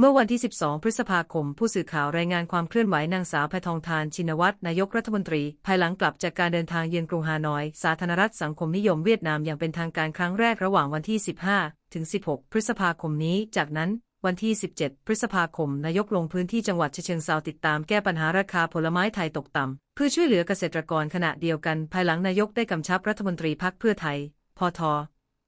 เมื่อวันที่ 12 พฤษภาคม ผู้สื่อข่าวรายงานความเคลื่อนไหวนางสาวแพทองทานชินวัตรนายกรัฐมนตรี ภายหลังกลับจากการเดินทางเยือนกรุงฮานอย สาธารณรัฐสังคมนิยมเวียดนามอย่างเป็นทางการครั้งแรกระหว่างวันที่ 15 ถึง 16 พฤษภาคมนี้ จากนั้นวันที่ 17 พฤษภาคม นายกลงพื้นที่จังหวัดเชิงเซาติดตามแก้ปัญหาราคาผลไม้ไทยตกต่ำเพื่อช่วยเหลือเกษตรกรขณะเดียวกัน ภายหลังนายกได้กำชับรัฐมนตรีพักเพื่อไทย พท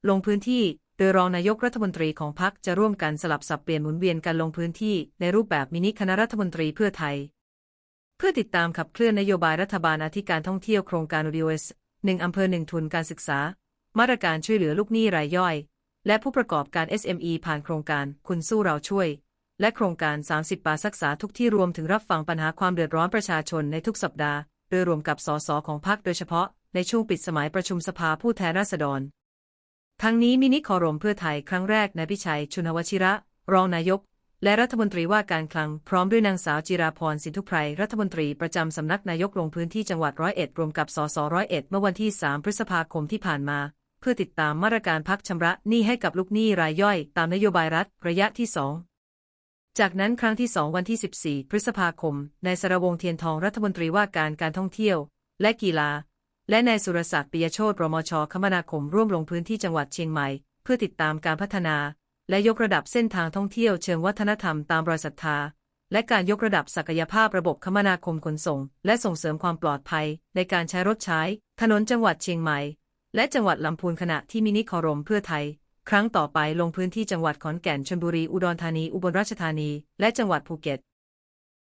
ลงพื้นที่ โดยรองนายกรัฐมนตรีของพรรคจะร่วมกันสลับสับเปลี่ยนหมุนเวียนกันลงพื้นที่ในรูปแบบมินิคณะรัฐมนตรีเพื่อไทย เพื่อติดตามขับเคลื่อนนโยบายรัฐบาลอธิการท่องเที่ยวโครงการ UDOS หนึ่งอำเภอหนึ่งทุนการศึกษา มาตรการช่วยเหลือลูกหนี้รายย่อย และผู้ประกอบการ SME ผ่านโครงการคุณสู้เราช่วย และโครงการ 30บาศึกษาทุกที่รวมถึงรับฟังปัญหาความเดือดร้อนประชาชนในทุกสัปดาห์ โดยรวมกับสสของพรรคโดยเฉพาะในช่วงปิดสมัยประชุมสภาผู้แทนราษฎร ทั้งนี้มินิคอรมเพื่อไทยครั้งแรกนายพิชัย ชุนวชิระ รองนายก และรัฐมนตรีว่าการคลังพร้อมด้วยนางสาวจิราพรสินทุไพรรัฐมนตรีประจำสำนักนายกลงพื้นที่จังหวัดร้อยเอ็ดรวมกับสสร้อยเอ็ดเมื่อวันที่ 3 พฤษภาคมที่ผ่านมา เพื่อติดตามมาตรการพักชำระหนี้ให้กับลูกหนี้รายย่อย ตามนโยบายรัฐระยะที่ 2จากนั้นครั้งที่ 2 วันที่ 14 พฤษภาคม นายสรวงเทียนทองรัฐมนตรีว่าการการท่องเที่ยว และกีฬา และนายสุรศักดิ์ปิยโชตรมชคมนาคมร่วมลงพื้นที่จังหวัดเชียงใหม่ เพื่อติดตามการพัฒนา และยกระดับเส้นทางท่องเที่ยวเชิงวัฒนธรรมตามรอยศรัทธา และการยกระดับศักยภาพระบบคมนาคมขนส่ง และส่งเสริมความปลอดภัย ในการใช้รถใช้ ถนนจังหวัดเชียงใหม่ และจังหวัดลำพูนขณะที่มินิคอรมเพื่อไทย ครั้งต่อไปลงพื้นที่จังหวัดขอนแก่นชลบุรีอุดรธานีอุบลราชธานี และจังหวัดภูเก็ต